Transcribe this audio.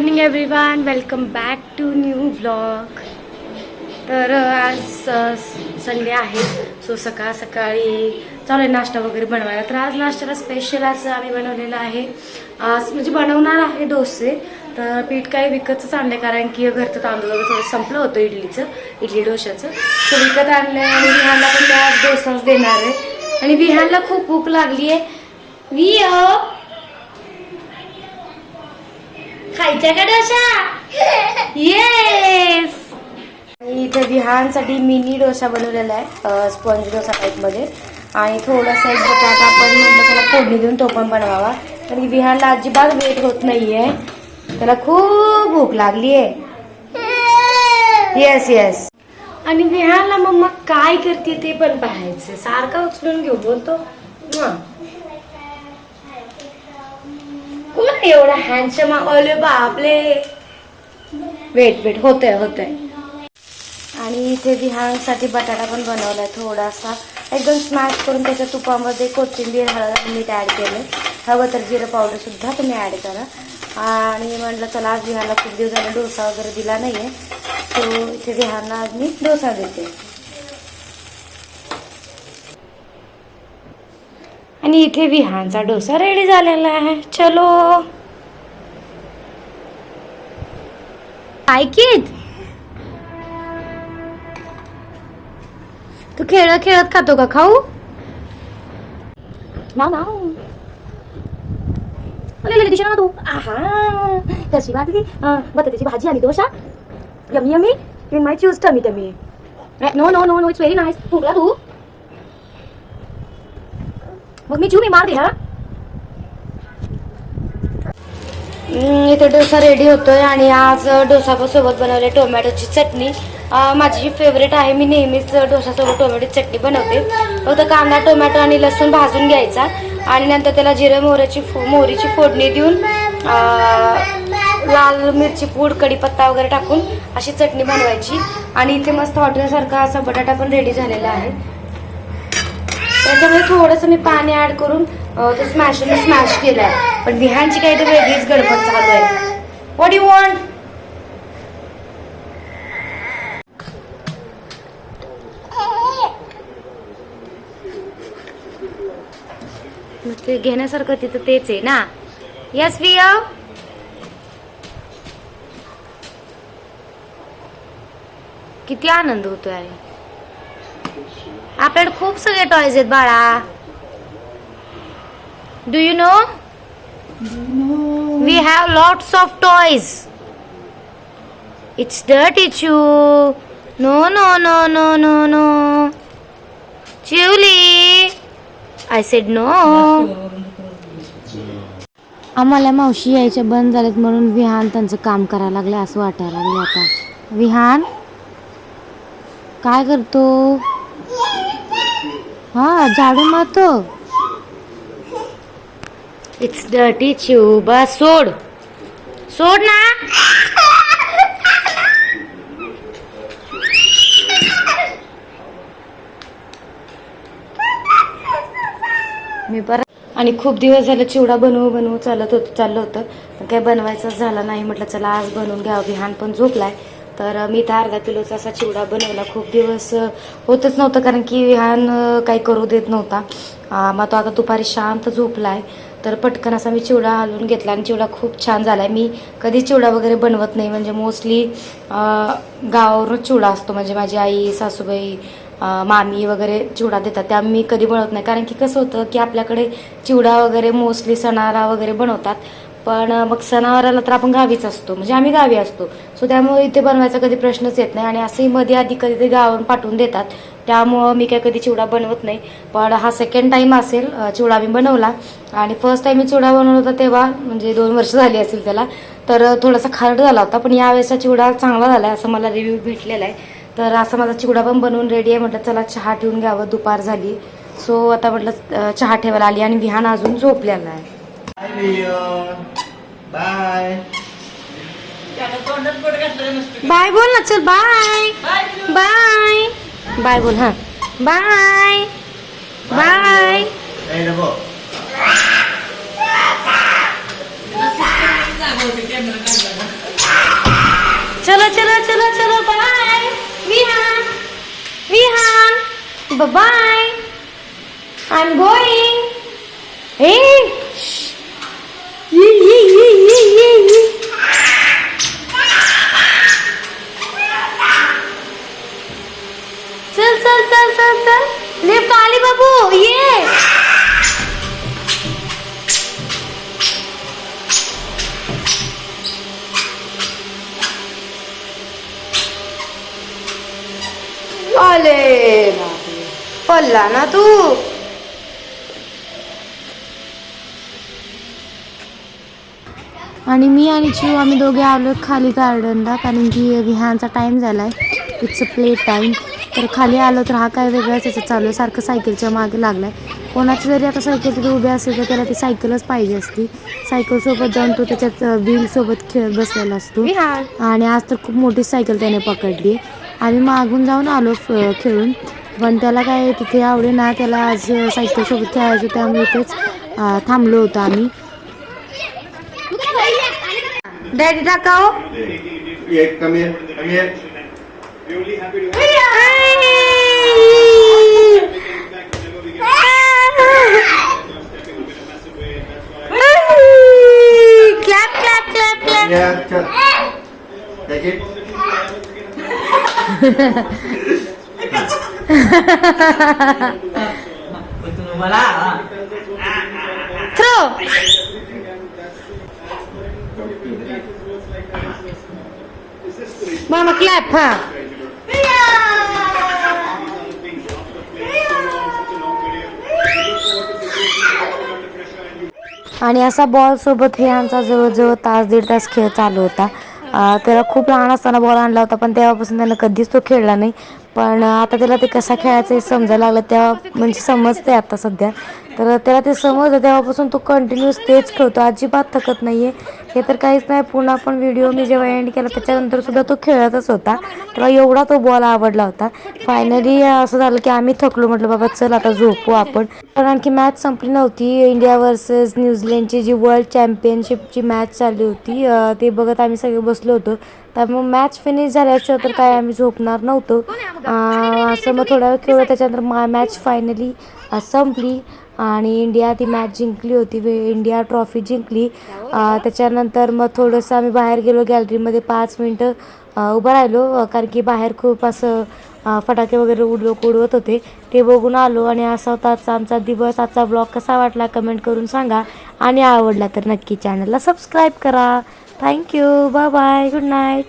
Morning everyone welcome back to new blog तर आज Sunday आहे. सो सकाळ सकाळी चालू आहे नाश्ता वगैरे बनवायला. तर आज नाश्त्याला स्पेशल असं आम्ही बनवलेलं आहे. आज म्हणजे बनवणार आहे डोसे. तर पीठ काही विकतच आणलं कारण की घरचं तांदूळ वगैरे थोडं संपलं होतं इडलीचं इडली डोशाचं. सो विकत आणलं आणि विहानला पण आज डोसाच देणार आहे. आणि विहानला खूप भूक लागली आहे वियो खायच्या का डोसा येस इथे विहानसाठी मिनी डोसा बनवलेला आहे स्पंज डोसा टाईपमध्ये. आणि थोडासा एक बटाटा पण म्हटलं त्याला फोडणी देऊन तो पण बनवावा. कारण की विहानला अजिबात वेट होत नाहीये. त्याला खूप भूक लागली आहे येस येस आणि विहानला मम्मा काय करते ते पण पाहायचं. सारखा उचलून घेऊ बोलतो हं. कोण एवढा हँडसम अले बापले वेट वेट होतंय होतंय. आणि इथे विहांसाठी बटाटा पण बनवलाय थोडासा. एकदम स्मॅश करून त्याच्या तुपामध्ये कोथिंबीर हळद मीठ ॲड केलं हवं तर जिरं पावडर सुद्धा तुम्ही ॲड करा. आणि म्हटलं चला आज विहारला खूप दिवसाला डोसा वगैरे दिला नाही आहे सो इथे विहारला आज मी डोसा देते. आणि इथे विहानचा डोसा रेडी झालेला आहे. चलो. ऐकित तू खेळ खेळत खातो का खाऊ? ना ना. अरे दिशा ना तू. आहा. कशी वाटली. बटाट्याची भाजी आणि dosa. Yummy yummy. In my choose tummy tummy. No no no no it's very nice फुगला तू. मग मी जीव मी मार दे हा? इथे डोसा रेडी होतोय आणि आज डोसा सोबत बनवले टोमॅटोची चटणी. माझी माझी फेवरेट आहे मी नेहमीच डोसासोबत टोमॅटोची चटणी बनवते. फक्त कांदा टोमॅटो आणि लसूण भाजून घ्यायचा. आणि नंतर त्याला जिरं मोहऱ्याची फो मोहरीची फोडणी देऊन लाल मिरची पूड कढीपत्ता वगैरे टाकून अशी चटणी बनवायची. आणि इथे मस्त हॉटेलसारखा असा बटाटा पण रेडी झालेला आहे. त्याच्यामध्ये थोडंसं मी पाणी ऍड करून तो स्मॅश स्मॅश आहे पण विहानची काही तर वेगळीच गडबड चालू आहे. वॉट यू वॉन्ट ते घेण्यासारखं तिथं तेच आहे ना? यस विया किती आनंद होतो अरे आपल्याकडे खूप सगळे टॉयज आहेत बाळा. Do you know we have lots of toys it's dirt इचू no no no no no no चिवली I said no आम्हाला मावशी यायच्या बंद झालेत म्हणून विहान त्यांचं काम करायला लागलं असं वाटायला लागलं आता. विहान काय करतो? हा झाडू मारतो इट्स डर्टी चिवबा सोड. सोड ना. मी परत आणि खूप दिवस झाले चिवडा बनवू बनवू चालत होतं चाललं होतं. पण काही बनवायचंच झालं नाही. म्हटलं चला आज बनवून घ्यावं. विहान पण झोपलाय. तर मी तर अर्धा किलोचा असा चिवडा बनवला. खूप दिवस होतच नव्हतं कारण की विहान काही करू देत नव्हता. मग तो आता दुपारी शांत झोपला आहे तर पटकन असा मी चिवडा हलवून घेतला आणि चिवडा खूप छान झाला आहे मी कधी चिवडा वगैरे बनवत नाही. म्हणजे मोस्टली गावावरूनच चिवडा असतो. म्हणजे माझी आई सासूबाई मामी वगैरे चिवडा देतात. त्या मी कधी बनवत नाही. कारण की कसं होतं की आपल्याकडे चिवडा वगैरे मोस्टली सणारा वगैरे बनवतात. पण मग सणावाराला तर आपण गावीच असतो. म्हणजे आम्ही गावी असतो. सो त्यामुळे इथे बनवायचा कधी प्रश्नच येत नाही. आणि असंही मध्ये आधी कधीतरी गावावरून पाठवून देतात. त्यामुळं मी काय कधी चिवडा बनवत नाही. पण हा सेकंड टाईम असेल चिवडा मी बनवला. आणि फर्स्ट टाईम मी चिवडा बनवला होता तेव्हा म्हणजे दोन वर्ष झाली असेल त्याला तर थोडासा खारट झाला होता. पण यावेळेसचा चिवडा चांगला झाला आहे असं मला रिव्ह्यू भेटलेला आहे. तर असं माझा चिवडा पण बनवून रेडी आहे. म्हटलं चला चहा ठेवून घ्यावं. दुपार झाली. सो आता म्हटलं चहा ठेवायला आली आणि विहान अजून झोपलेला आहे. Bye, Leo. Bye. बाय बोल ना चल बाय बाय बाय बोल हां बाय बाय Hey, Nabo. चलो चलो चलो bye Vihan Vihan bye I am going हे ये ये ये ये ये ये चल चल चल. लिफ्ट आली बाबू. ये. आले. ना तू. आणि मी आणि चिव आम्ही दोघे आलो खाली गार्डनला कारण की विहानचा टाईम झाला आहे इट्स अ प्ले टाईम तर खाली आलो तर हा काय वेगळाच याचं चालू आहे. सारखं सायकलच्या मागे लागला आहे कोणाची जरी आता सायकल तिथे उभी असेल तर त्याला ती सायकलच पाहिजे असती. सायकलसोबत जाऊन तो त्याच्यात व्हीलसोबत खेळत बसलेला असतो. आणि आज तर खूप मोठी सायकल त्याने पकडली. आम्ही मागून जाऊन आलो खेळून. पण त्याला काय तिथे आवडे ना त्याला आज सायकलसोबत खेळायचं त्यामुळे इथेच अं, थांबलो होतो आम्ही. डॅडी दाखव. Yeah, cut. Take it. Throw. Mama clap, huh? आणि असा बॉलसोबत हे आमचा जवळजवळ तास दीड तास खेळ चालू होता. त्याला खूप लहान असताना बॉल आणला होता पण तेव्हापासून त्यानं कधीच तो खेळला नाही. पण आता त्याला ते कसा खेळायचं हे समजायला लागलं तेव्हा म्हणजे समजते आता सध्या. तर त्याला ते समजलं तेव्हापासून तो कंटिन्यूस तेच खेळतो. अजिबात थकत नाही आहे हे तर काहीच नाही. पुन्हा पण व्हिडिओ मी जेव्हा एंड केला त्याच्यानंतर सुद्धा तो खेळतच होता. तेव्हा एवढा तो बॉल आवडला होता. फायनली असं झालं की आम्ही थकलो. म्हटलं बाबा चल आता झोपू आपण. पण आणखी मॅच संपली नव्हती. इंडिया वर्सेस न्यूझीलंडची जी वर्ल्ड चॅम्पियनशिपची मॅच चालली होती ते बघत आम्ही सगळे बसलो होतो. त्यामुळे मॅच फिनिश झाल्याशिवाय तर काय आम्ही झोपणार नव्हतो. असं मग थोडा वेळ खेळलं त्याच्यानंतर मा मॅच फायनली संपली. आणि इंडिया ती मॅच जिंकली होती. इंडिया ट्रॉफी जिंकली. त्याच्यानंतर मग थोडंसं आम्ही बाहेर गेलो गॅलरीमध्ये पाच मिनटं उभं राहिलो. कारण की बाहेर खूप असं फटाके वगैरे उड लोक उडवत होते. ते बघून आलो आणि असा होता आजचा आमचा दिवस. आजचा ब्लॉग कसा वाटला कमेंट करून सांगा. आणि आवडला तर नक्की चॅनलला सबस्क्राईब करा. Thank you bye bye good night